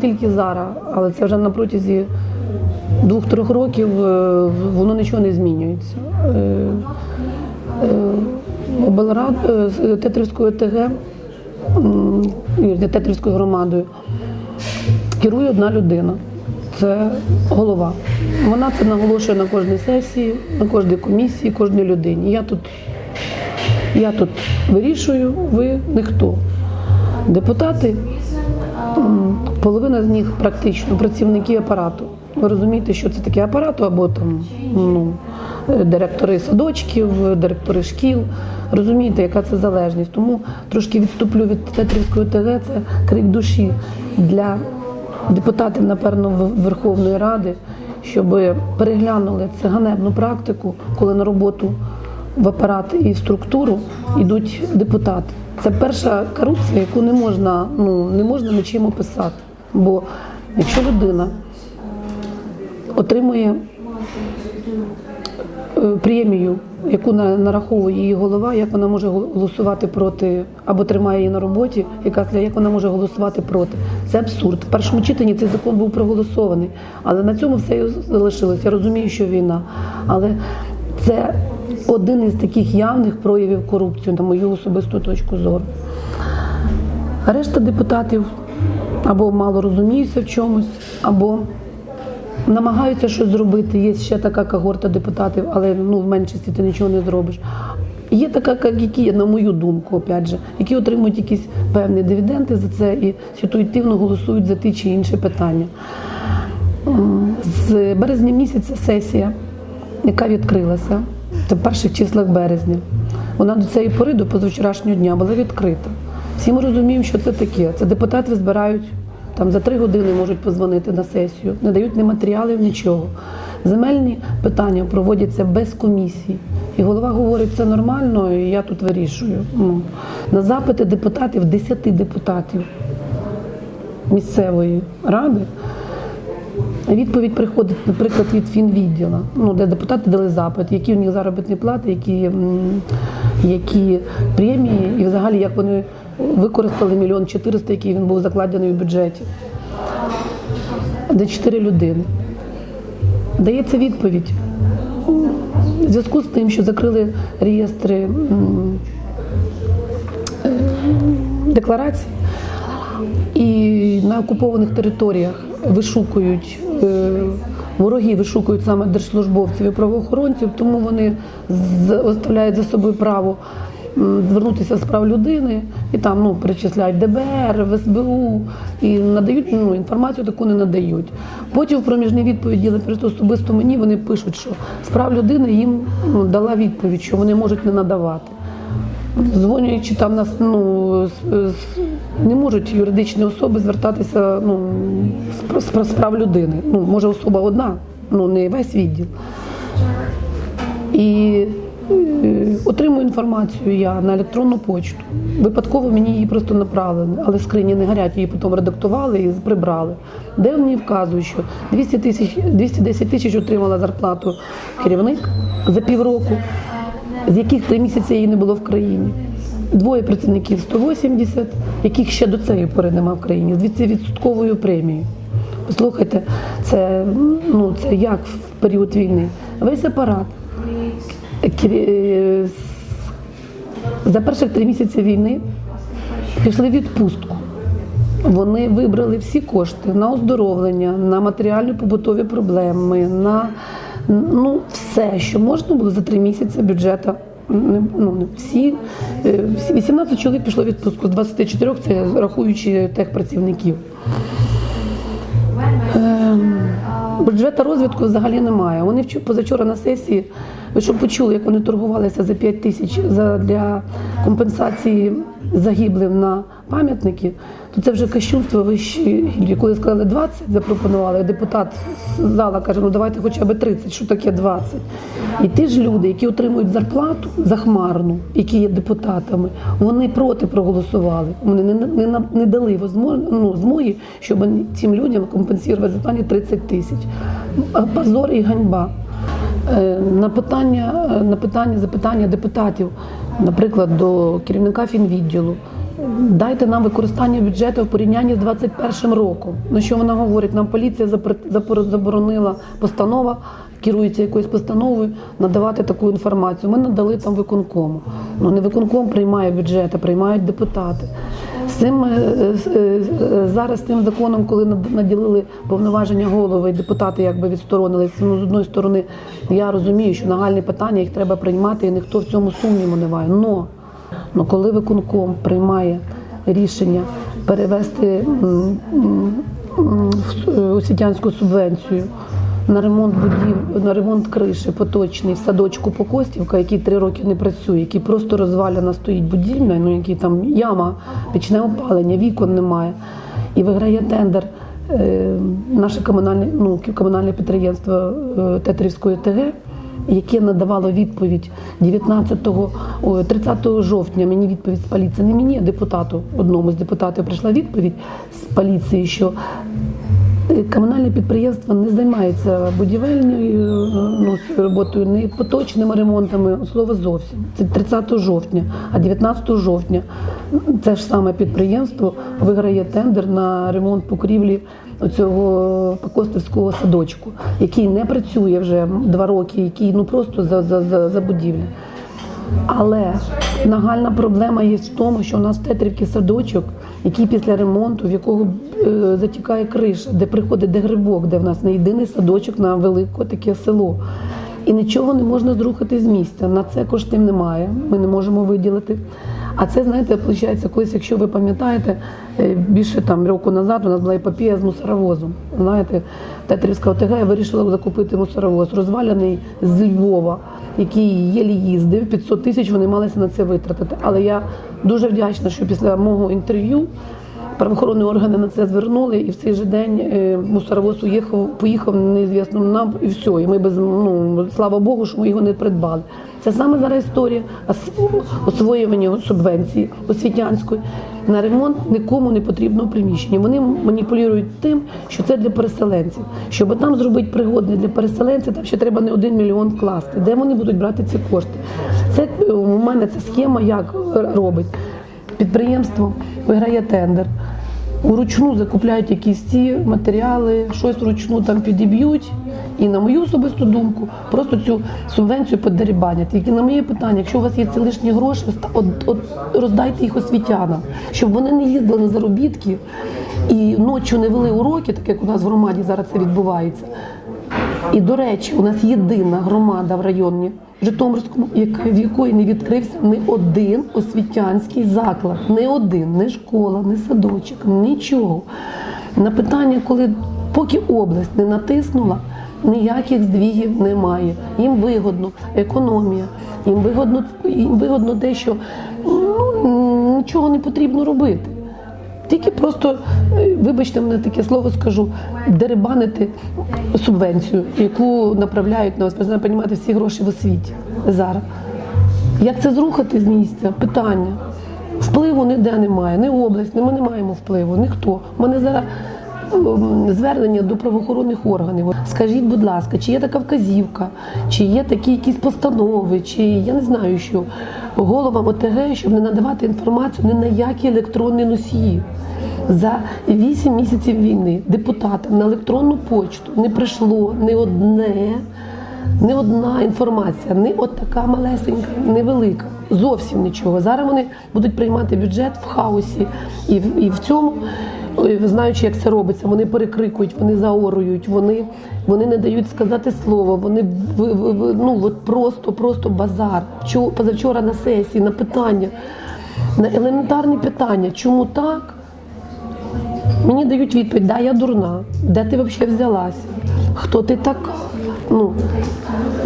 тільки зараз, але це вже на протязі двох-трьох років е, воно нічого не змінюється. Е, е, Облрад Тетрівською ТГ, Тетрівською громадою керує одна людина. Це голова. Вона це наголошує на кожній сесії, на кожній комісії, кожній людині. Я тут, я тут вирішую, ви ніхто. Депутати, половина з них практично працівники апарату. Ви розумієте, що це таке апарату, або там ну, директори садочків, директори шкіл. Розумієте, яка це залежність. Тому трошки відступлю від Тетрівської ТГ, це крик душі для депутатів, напевно, Верховної Ради, щоб переглянули цю ганебну практику, коли на роботу в апарат і в структуру йдуть депутати. Це перша корупція, яку не можна, ну, не можна нічим описати. Бо якщо людина отримує е, премію, яку нараховує її голова, як вона може голосувати проти або тримає її на роботі, яка як вона може голосувати проти. Це абсурд. В першому читанні цей закон був проголосований, але на цьому все і залишилось. Я розумію, що війна, але це один із таких явних проявів корупції, на мою особисту точку зору. Решта депутатів або мало розуміються в чомусь, або намагаються щось зробити. Є ще така когорта депутатів, але ну, в меншості ти нічого не зробиш. Є така, як які, на мою думку, опять же, які отримують якісь певні дивіденди за це і ситуативно голосують за ті чи інші питання. З березня місяця сесія, яка відкрилася, в перших числах березня. Вона до цієї пори, до позавчорашнього дня, була відкрита. Всі ми розуміємо, що це таке. Це депутати збирають там за три години можуть позвонити на сесію, не дають ні матеріалів, нічого. Земельні питання проводяться без комісії. І голова говорить, це нормально, і я тут вирішую. Ну, на запити депутатів, 10 депутатів місцевої ради. Відповідь приходить, наприклад, від фінвідділа, ну, де депутати дали запит, які у них заробітні плати, які, які премії, і взагалі як вони використали мільйон чотириста, який він був закладений в бюджеті. Де чотири людини. Дається відповідь. В зв'язку з тим, що закрили реєстри е, декларацій, і на окупованих територіях вишукують вороги, вишукують саме держслужбовців і правоохоронців, тому вони оставляють за собою право звернутися з прав людини і там ну, перечисляють ДБР, в СБУ і надають ну, інформацію, таку не надають. Потім в проміжній відповіді особисто мені вони пишуть, що з прав людини їм ну, дала відповідь, що вони можуть не надавати. Дзвонюючи там нас ну не можуть юридичні особи звертатися ну з пр- з пр- з прав людини. Ну може особа одна, ну не весь відділ. І е, отримую інформацію я на електронну почту. Випадково мені її просто направили, але скрині не горять, її потім редактували і прибрали. Де мені вказують, що 200 тисяч, 210 тисяч отримала зарплату керівник за півроку з яких три місяці її не було в країні. Двоє працівників 180, яких ще до цієї пори нема в країні, з 200% премією. Послухайте, це, ну, це як в період війни? Весь апарат е, за перших три місяці війни пішли в відпустку. Вони вибрали всі кошти на оздоровлення, на матеріальні побутові проблеми, на ну, все, що можна було за три місяці бюджету. Не- Ну, не всі, е, 18 чоловік пішло відпустку, з 24 це рахуючи техпрацівників. Ем, Бюджету розвитку взагалі немає. Вони вчо- позавчора на сесії, ви що почули, як вони торгувалися за 5 тисяч для компенсації загиблим на пам'ятники, то це вже кощунство вищі. Коли сказали 20, запропонували, депутат з зала каже, ну давайте хоча б 30, що таке 20. І ті ж люди, які отримують зарплату захмарну, які є депутатами, вони проти проголосували. Вони не, не, не, дали ну, змоги, щоб цим людям компенсувати зарплаті 30 тисяч. Позор і ганьба. Е, На питання, на питання, запитання депутатів, наприклад, до керівника фінвідділу, Дайте нам використання бюджету в порівнянні з 21 роком. Ну що вона говорить? Нам поліція заборонила постанова, керується якоюсь постановою, надавати таку інформацію. Ми надали там виконкому. Ну не виконком приймає бюджет, а приймають депутати. З цим е, е, е, зараз тим законом, коли над- наділили повноваження голови, депутати якби відсторонилися. Ну з одної сторони, я розумію, що нагальні питання їх треба приймати, і ніхто в цьому сумніву не має. Но Ну, коли виконком приймає рішення перевести освітянську субвенцію на ремонт будів, на ремонт криші поточний в садочку Покостівка, який три роки не працює, який просто розвалена стоїть будівля, ну який там яма, пічне опалення, вікон немає. І виграє тендер е, наше комунальне, ну, комунальне підприємство е, Тетрівської ТГ яке надавало відповідь 19-го, 30 жовтня. Мені відповідь з поліції, не мені, а депутату. Одному з депутатів прийшла відповідь з поліції, що е, комунальне підприємство не займається будівельною е, ну, роботою, не поточними ремонтами. Слово зовсім. Це 30 жовтня, а 19 жовтня це ж саме підприємство виграє тендер на ремонт покрівлі цього Покостівського садочку, який не працює вже два роки, який ну просто за, за, за, за будівлю. Але нагальна проблема є в тому, що у нас в Тетрівці садочок, який після ремонту, в якого е, затікає криша, де приходить де грибок, де в нас не єдиний садочок на велике таке село. І нічого не можна зрухати з місця. На це коштів немає. Ми не можемо виділити. А це, знаєте, виходить, колись, якщо ви пам'ятаєте, е, більше там року назад у нас була епопія з мусоровозом. Знаєте, Тетрівська ОТГ вирішила закупити мусоровоз, розвалений з Львова, який єлі їздив. 500 тисяч вони малися на це витратити. Але я дуже вдячна, що після мого інтерв'ю правоохоронні органи на це звернули, і в цей же день е, мусоровоз уїхав, поїхав неізвісно нам, і все. І ми без ну слава Богу, що ми його не придбали. Це саме зараз історія ос- освоювання субвенції освітянської на ремонт нікому не потрібного приміщення. Вони маніпулюють тим, що це для переселенців. Щоб там зробити пригодне для переселенців, там ще треба не один мільйон вкласти. Де вони будуть брати ці кошти? Це е, у мене ця схема як робить. Підприємство виграє тендер. Уручну закупляють якісь ці матеріали, щось вручну там підіб'ють. І на мою особисту думку, просто цю субвенцію подерибанять. Тільки на моє питання, якщо у вас є ці лишні гроші, от, от, роздайте їх освітянам, щоб вони не їздили на заробітки і ночі не вели уроки, так як у нас в громаді зараз це відбувається. І до речі, у нас єдина громада в районі Житомирському, в якої не відкрився ні один освітянський заклад, не один, не школа, не садочок, нічого. На питання, коли поки область не натиснула, ніяких здвігів немає. Їм вигодно економія, їм вигодно, їм вигодно те, що ну, нічого не потрібно робити. Тільки просто, е, вибачте мене таке слово скажу, дерибанити субвенцію, яку направляють на вас. ви знаєте, всі гроші в освіті зараз. Як це зрухати з місця? Питання. Впливу ніде немає, ні область, ми не маємо впливу, ніхто. У мене зараз звернення до правоохоронних органів. Скажіть, будь ласка, чи є така вказівка, чи є такі якісь постанови, чи я не знаю, що головам ОТГ, щоб не надавати інформацію ні на які електронні носії. За 8 місяців війни депутатам на електронну почту не прийшло ні одне не одна інформація, не от така малесенька, невелика, зовсім нічого. Зараз вони будуть приймати бюджет в хаосі і в, і в цьому, знаючи, як це робиться, вони перекрикують, вони заорують, вони, вони не дають сказати слово, вони ви- ну, от просто, просто базар. Вчо- Позавчора на сесії, на питання, на елементарні питання, чому так? Мені дають відповідь, да, я дурна, де ти взагалі взялася? Хто ти така? Ну,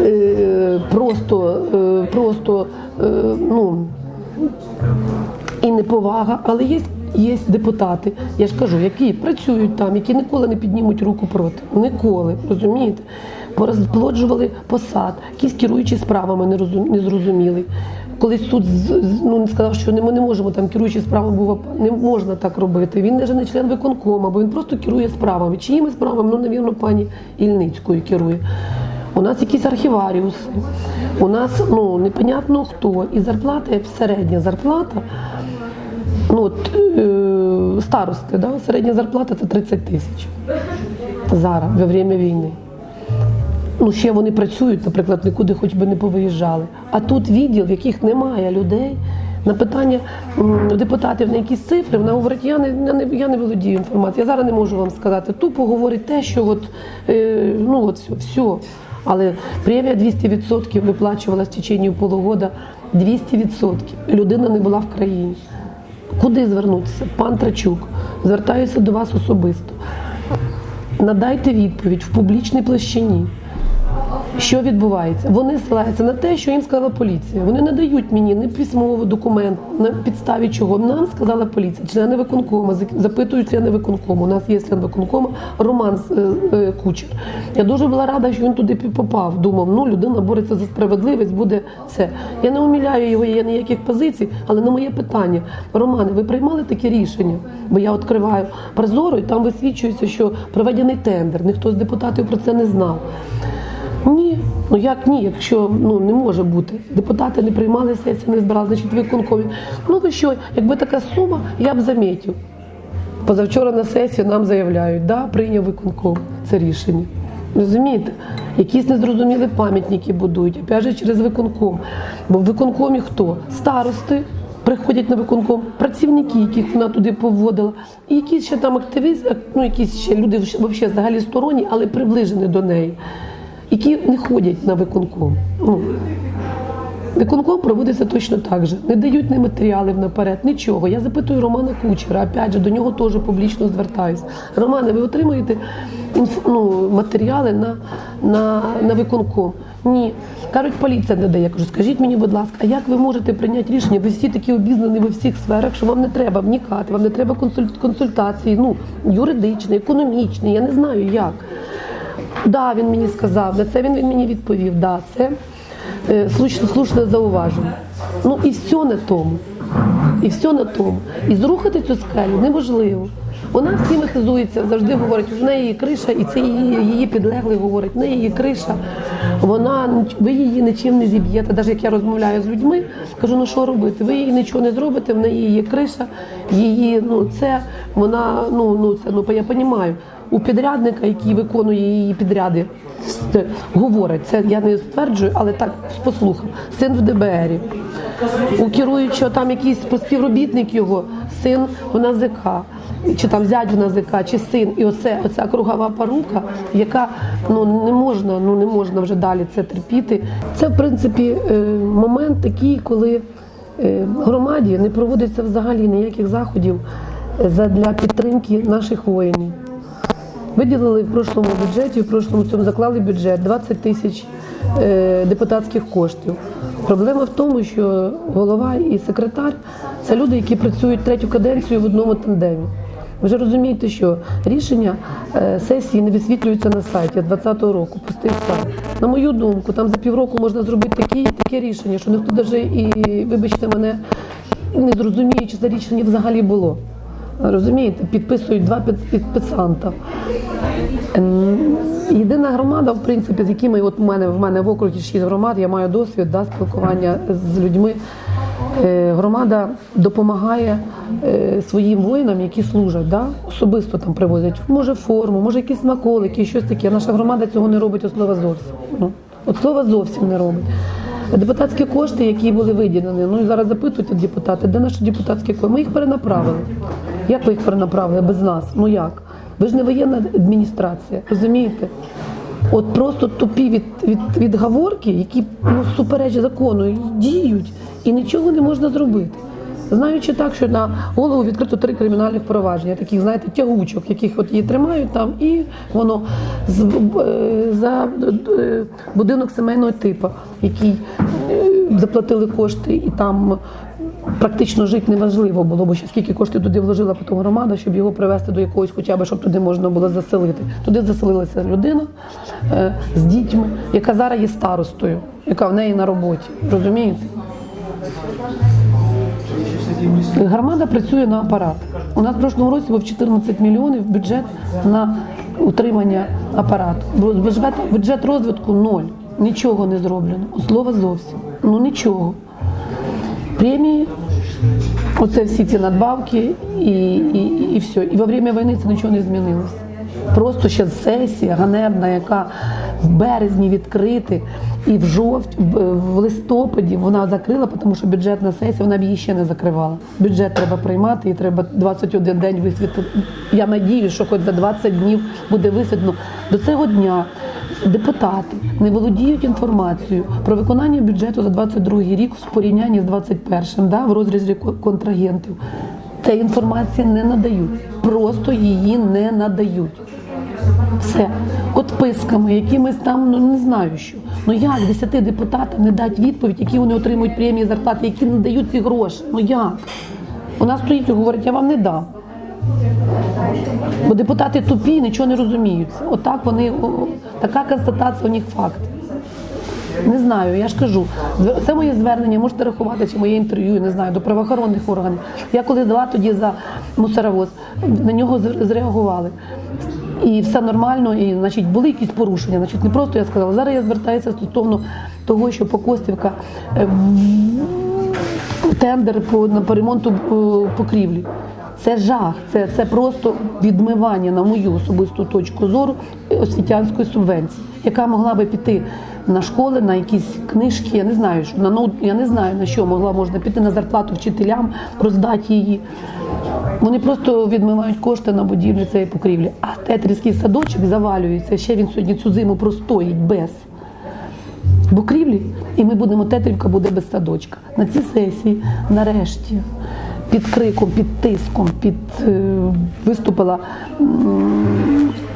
е, просто, е, просто, е, ну, і неповага, але є, є депутати, я ж кажу, які працюють там, які ніколи не піднімуть руку проти. Ніколи, розумієте? Порозплоджували посад, якісь керуючі справами не не зрозуміли. Колись суд ну, сказав, що ми не можемо там керуючі справами був не можна так робити. Він навіть не член виконкома, бо він просто керує справами. Чиїми справами? Ну, навірно, пані Ільницькою керує. У нас якісь архіваріуси, у нас ну непонятно хто. І зарплата, середня зарплата Ну от е, старости, да? середня зарплата це 30 тисяч зараз, во время війни. Ну, ще вони працюють, наприклад, нікуди хоч би не повиїжджали. А тут відділ, в яких немає людей. На питання депутатів на якісь цифри, вона говорить, я не, я не, я не володію інформацією, я зараз не можу вам сказати. Тупо говорить те, що от, е, ну, от все, все. Але премія 200% виплачувалась в течение полугода. 200%. Людина не була в країні. Куди звернутися? Пан Трачук, звертаюся до вас особисто. Надайте відповідь в публічній площині. Що відбувається? Вони ссилаються на те, що їм сказала поліція. Вони не дають мені ні письмовий документ, на підставі чого. Нам сказала поліція, члени виконкому, запитують члени виконкому. У нас є член виконкому Роман е, е, Кучер. Я дуже була рада, що він туди попав. Думав, ну людина бореться за справедливість, буде все. Я не уміляю його, є ніяких позицій, але на моє питання, Романе, ви приймали таке рішення? Бо я відкриваю прозоро, і там висвічується, що проведений тендер. Ніхто з депутатів про це не знав. Ні, ну як ні, якщо ну не може бути. Депутати не приймали сесії, не збирали, значить виконкомі. Ну ви що, якби така сума, я б замітив. Позавчора на сесії нам заявляють, да, прийняв виконком це рішення. Розумієте? Якісь незрозумілі пам'ятники будують, опять же через виконком. Бо в виконкомі хто? Старости приходять на виконком, працівники, яких вона туди поводила, і якісь ще там активісти, ну якісь ще люди взагалі сторонні, але приближені до неї, які не ходять на виконком. Ну, Виконком проводиться точно так же. Не дають ні матеріалів наперед, нічого. Я запитую Романа Кучера, опять же, до нього теж публічно звертаюся. Романе, ви отримуєте інф... ну, матеріали на, на, на виконком? Ні. Кажуть, поліція не дає. Я кажу, скажіть мені, будь ласка, а як ви можете прийняти рішення? Ви всі такі обізнані во всіх сферах, що вам не треба вникати, вам не треба консуль- консультації, ну, юридичні, економічні, я не знаю як. Да, він мені сказав, на це він, він мені відповів. Да, це е, слушне, слушне зауваження. Ну і все на тому. І все на тому. І зрухати цю скелю неможливо. Вона всіми хизується, завжди говорить, в неї криша, і це її, її підлеглий говорить, в неї є криша, вона ви її нічим не зіб'єте. Навіть як я розмовляю з людьми, кажу, ну що робити? Ви їй нічого не зробите, в неї є криша, її, ну це вона, ну, ну це ну я розумію. У підрядника, який виконує її підряди, говорить, це я не стверджую, але так послухав. Син в ДБРі. У керуючого там якийсь співробітник його, син в НАЗК, чи там зять в НАЗК, чи син. І оце, оця кругова порука, яка ну не можна, ну не можна вже далі це терпіти. Це в принципі е, момент такий, коли е, громаді не проводиться взагалі ніяких заходів е, задля підтримки наших воїнів. Виділили в прошлому бюджеті, в прошлому цьому заклали бюджет 20 тисяч депутатських коштів. Проблема в тому, що голова і секретар це люди, які працюють третю каденцію в одному тандемі. Ви вже розумієте, що рішення е, сесії не висвітлюються на сайті 2020 року, пустий сайт. На мою думку, там за півроку можна зробити такі, таке рішення, що ніхто навіть і, вибачте мене, не зрозуміє, чи це рішення взагалі було. Розумієте, підписують два підписанта. Єдина громада, в принципі, з якими от в мене в мене в округі шість громад, я маю досвід да, спілкування з людьми. Е, Громада допомагає е, своїм воїнам, які служать, да, особисто там привозять, може форму, може якісь смаколики, щось таке. Наша громада цього не робить от слова зовсім. Ну, от слова зовсім не робить. Депутатські кошти, які були виділені, ну і зараз запитують депутати, де наші депутатські кошти? Ми їх перенаправили. Як ви їх перенаправили без нас? Ну як? Ви ж не воєнна адміністрація, розумієте? От просто тупі від, від, відговорки, які ну, супереч закону діють, і нічого не можна зробити. Знаючи так, що на голову відкрито три кримінальних провадження, таких, знаєте, тягучок, яких от її тримають там, і воно з, е, за е, будинок сімейного типу, який е, заплатили кошти, і там практично жити неможливо було, бо ще скільки коштів туди вложила потім громада, щоб його привезти до якогось, хоча б щоб туди можна було заселити. Туди заселилася людина е, з дітьми, яка зараз є старостою, яка в неї на роботі. Розумієте? Громада працює на апарат. У нас в прошлому році був 14 мільйонів бюджет на утримання апарату. Бюджет, бюджет розвитку ноль. Нічого не зроблено. Слова зовсім. Ну нічого. Премії Оце всі ці надбавки і, і, і все. І во время війни це нічого не змінилося. Просто ще сесія ганебна, яка в березні відкрити, і в жовтні, в, листопаді вона закрила, тому що бюджетна сесія, вона б її ще не закривала. Бюджет треба приймати, і треба 21 день висвітлити. Я надію, що хоч за 20 днів буде висвітлено. До цього дня депутати не володіють інформацією про виконання бюджету за 22 рік в порівнянні з 21 да, в розрізі контрагентів. Та інформації не надають, просто її не надають. Все. Отписками, якимись там, ну не знаю що. Ну як 10 депутатам не дати відповідь, які вони отримують премії зарплати, які не дають ці гроші? Ну як? Вона стоїть і говорить, я вам не дам. Бо депутати тупі, нічого не розуміються. Отак вони, така констатація у них факт. Не знаю, я ж кажу. Це моє звернення, можете рахувати, чи моє інтерв'ю, не знаю, до правоохоронних органів. Я коли дала тоді за мусоровоз, на нього зреагували. І все нормально, і значить були якісь порушення. Значить, не просто я сказала. Зараз я звертаюся стосовно того, що Покостівка е, тендер по, на- по ремонту е, покрівлі. Це жах, це, це просто відмивання, на мою особисту точку зору, освітянської субвенції, яка могла би піти на школи, на якісь книжки. Я не знаю, що на ноут, я не знаю на що могла можна піти на зарплату вчителям, роздати її. Вони просто відмивають кошти на будівлі цієї покрівлі. А тетрівський садочок завалюється. Ще він сьогодні цю зиму простоїть без покрівлі, і ми будемо тетрівка буде без садочка. На цій сесії, нарешті, під криком, під тиском, під е, виступила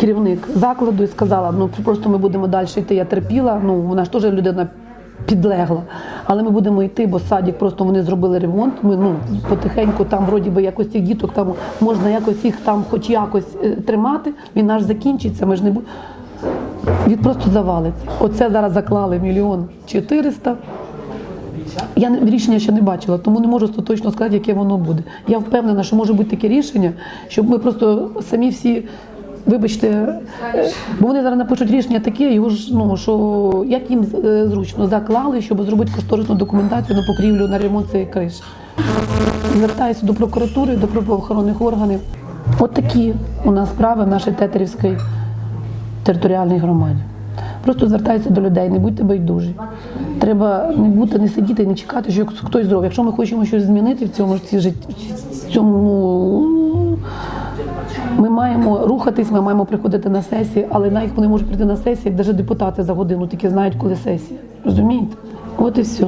керівник закладу і сказала: ну просто ми будемо далі йти. Я терпіла. Ну вона ж теж людина. Підлегла, але ми будемо йти, бо садик просто вони зробили ремонт. Ми ну потихеньку там, вроді би, якось цих діток там можна якось їх там, хоч якось е, тримати. Він наш закінчиться. Ми ж не будемо. Він просто завалиться. Оце зараз заклали мільйон чотириста. Я рішення ще не бачила, тому не можу точно сказати, яке воно буде. Я впевнена, що може бути таке рішення, щоб ми просто самі всі. Вибачте, е, бо вони зараз напишуть рішення таке, його ж ну що як їм е, зручно заклали, щоб зробити кошторисну документацію на покрівлю на ремонт цієї криші. Звертаюся до прокуратури, до правоохоронних органів. От такі у нас справи в нашій тетерівській територіальній громаді. Просто звертаюся до людей, не будьте байдужі. Треба не бути, не сидіти не чекати, що хтось зробить. Якщо ми хочемо щось змінити в цьому житті, в цьому ми маємо рухатись, ми маємо приходити на сесії, але навіть вони можуть прийти на сесії, навіть депутати за годину тільки знають, коли сесія. Розумієте? От і все.